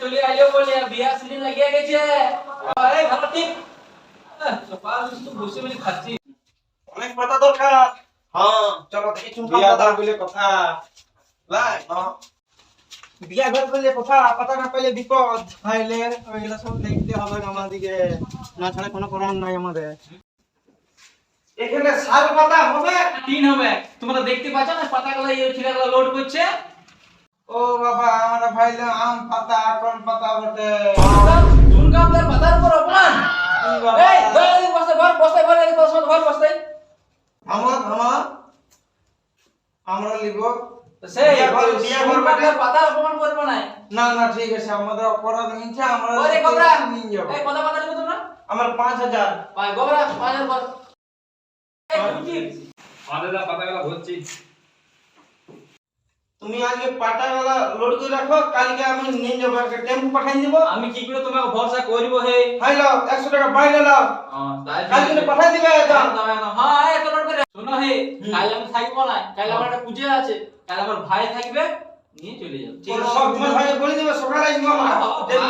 চলো আইলো বলে বিয়া সিজন লাগিয়ে গেছে। এই ভালো ঠিক সকাল তো বসে বসে খাচ্ছি। অনেক পাতা দরকার। হ্যাঁ। চলো দেখি চুমকা বিয়া দাও বলে কথা। লাই হ্যাঁ। বিয়া ঘর পেলে কথা পাতা না পেলে বিপদ। তাইলে ওইগুলো সব দেখতে হবে আমাদিকে না ছাড়া কোনো করার নাই আমাদের। এখানে শাল পাতা হবে? তিন হবে। তোমরা দেখতে পাচ্ছ না পাতাগুলো এই ছেলেগুলো লোড করছে। ও বাবা আমরা ভাইলে আম পাতা কোন পাতা বটে। ঝুনকামদার পাতার উপর অপমান। এই দিন বসতে ঘর বসতে ঘর এই বসতে ঘর বসতে আমার আমার আমরা লিব না না ঠিক আছে আমাদের অপরাধ নিচ্ছে আমরা নিয়ে যাব। কথা তোমরা? আমার পাঁচ হাজার। গোবরা তুমি আজকে পাটাওয়ালা লোড করে রাখো কালকে আমি নিয়ে যাব একটা টেম্পো পাঠাই দিব। আমি কি করে তোমাকে ভরসা করিব হে? হাই লাও একশো টাকা বাইরে লাও। হ্যাঁ কালকে পাঠাই দিবে হ্যাঁ এই তো লোড করে। শোনো হে কাল আমি থাকব না কাল আমার একটা পূজা আছে। কাল আমার ভাই থাকবে নিয়ে চলে যাব। ঠিক আছে সব তোমার ভাই বলে দিবে সকালে আসব আমরা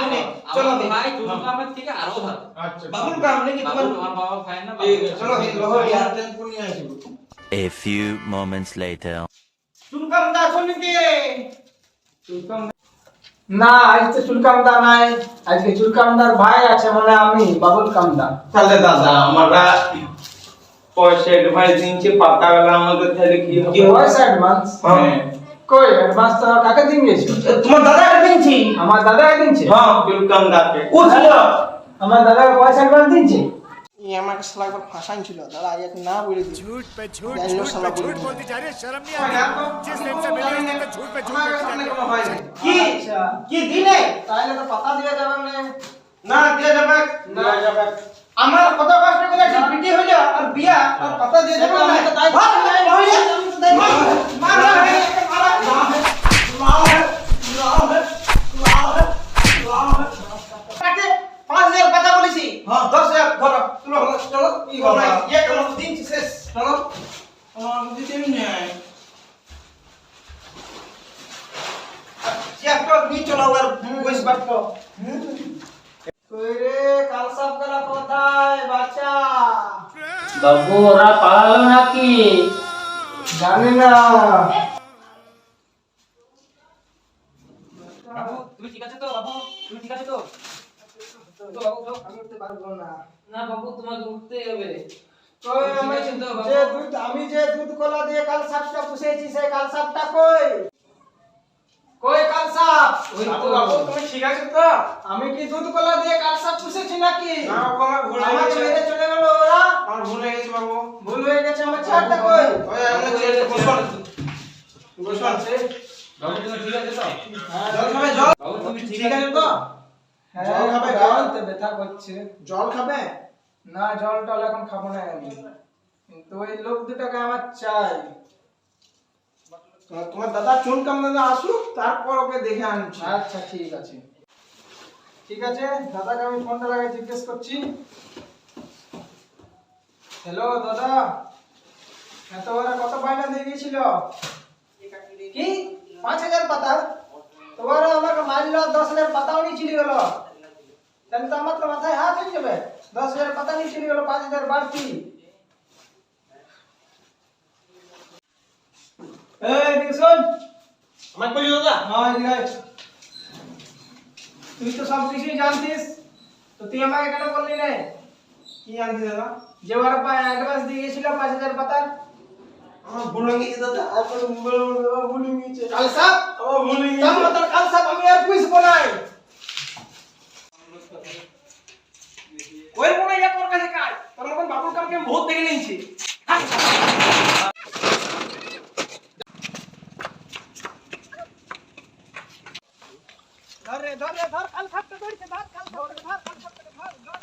নিয়ে চলো আমার দিন। ভাই ঝুনকামের থেকে আরও ভালো। আচ্ছা। বাবুল কাম নাকি তোমার? তোমার বাবা ভাই না ঠিক বাবু আছে, চলো লহরি আর টেম্পো নিয়ে আসব A few moments later. চুনকাম দা আছো নাকি না আজকে চুলকামদার নাই। আজকে চুলকামদার ভাই আছে মানে আমি বাবুল কামদার তাহলে দাদা আমরা পয়সা অ্যাডভান্স দিচ্ছি পাতাগুলো আমাদের তাহলে কি হবে পয়সা অ্যাডভান্স হ্যাঁ কই অ্যাডভান্স তো কাকে দিন গেছো তোমার দাদাকে দিয়েছি আমার দাদাকে দিনছে হ্যাঁ বিলকাম দাকে ও ছিল আমার দাদাকে পয়সা অ্যাডভান্স দিনছে ই আমাকে শালা একবার ফাঁসান ছিল দাদা আজ না বলে দিই झूठ पे झूठ जाइए झूठ साला पे बोल झूठ रहे बोलती जा रही है शर्म नहीं আমার आती গান जिस दिन से मिली उस दिन से झूठ पे झूठ আমার बोलती সামনে जा কোনো रही হয় है না। কি আচ্ছা কি দিনে তাহলে তো পাতা দিয়ে যাবে মানে না দিয়ে যাবে না যাবে আমার কত কষ্ট করে একটা পিটি হইল আর বিয়া আর কথা দিয়ে যাবে না আমি তো তাই- ভাগ নাই মহিলা মার মার পাঁচ হাজার কথা বলেছি দশ হাজার ধরো চলো চলো কি হবে ইয়ে করো দিন শেষ চলো আমার বুদ্ধি তেমনি নেই চেয়ারটা নিয়ে চলো আর বইস বাটপো কই রে বাবু ওরা পালালো নাকি? জানি না। বাবু তুমি ঠিক আছে তো? বাবু তুমি ঠিক আছে তো? তো বাবু তো। আমি উঠতে পারব না। না বাবু তোমাকে উঠতেই হবে। আমি আছে তো, বাবা। যে দুধ আমি যে দুধ কলা দিয়ে কাল সাপটা পুষেছি সেই কাল সাপটা কই? কই কাল সাপ? বাবু বাবু তুমি ঠিক আছে তো? আমি কি দুধ কলা দিয়ে কাল সাপ পুষেছি নাকি? আমার ভুল হয়ে আমাকে গেছে মেরে চলে গেল ওরা আমার ভুল হয়ে গেছে বাবু। ভুল হয়ে গেছে আমার চেয়ারটা কই ওই আমরা চেয়ারে বসুন বসুন বাবু তুমি ঠিক আছে তো? জল খাবে জল? বাবু তুমি ঠিক আছে আছে তো? তো হ্যাঁ জল খাবে, জল? গালতে ব্যথা করছে। জল খাবে? না জল টল এখন খাব না আমি। কিন্তু ওই লোক দুটাকে আমার চাই। তোমার দাদা চুন কাম দাদা আসুক তারপর ওকে দেখে আনছি। আচ্ছা ঠিক আছে। ঠিক আছে দাদাকে আমি ফোনটা লাগিয়ে জিজ্ঞেস করছি। হ্যালো দাদা। এত ওরা কত বায়না দিয়ে গেছিল কি? পাঁচ হাজার পাতা? তোমার আমাকে মারলো দশ হাজার পাতাও নিয়ে চলে গেল। তাহলে তো আমার তো মাথায় হাত হয়ে যাবে। দশ হাজার পাতা নিয়ে চলে গেল পাঁচ হাজার বাড়তি। হ্যাঁ তুই তো সব কিছুই জানতিস। তো তুই আমাকে কেন বললি না? কি আনতে দাদা যে ওর পায় অ্যাডভান্স দিয়ে গেছিল 5000 পাতার আমার ভুলে গেছে দাদা আর কোন মোবাইল আমার ভুলে গেছে কাল সাহেব আমার ভুলে গেছে তার মত কাল সাহেব আমি আর কুইজ বানাই ওই মনে এক ওর কাছে কাজ তোর মতন বাবুর কামকে আমি বহুত দেখে নিয়েছি ধরে ধরে ধর কাল সাহেব ধরে ধর কাল সাহেব ধর কাল সাহেব ধর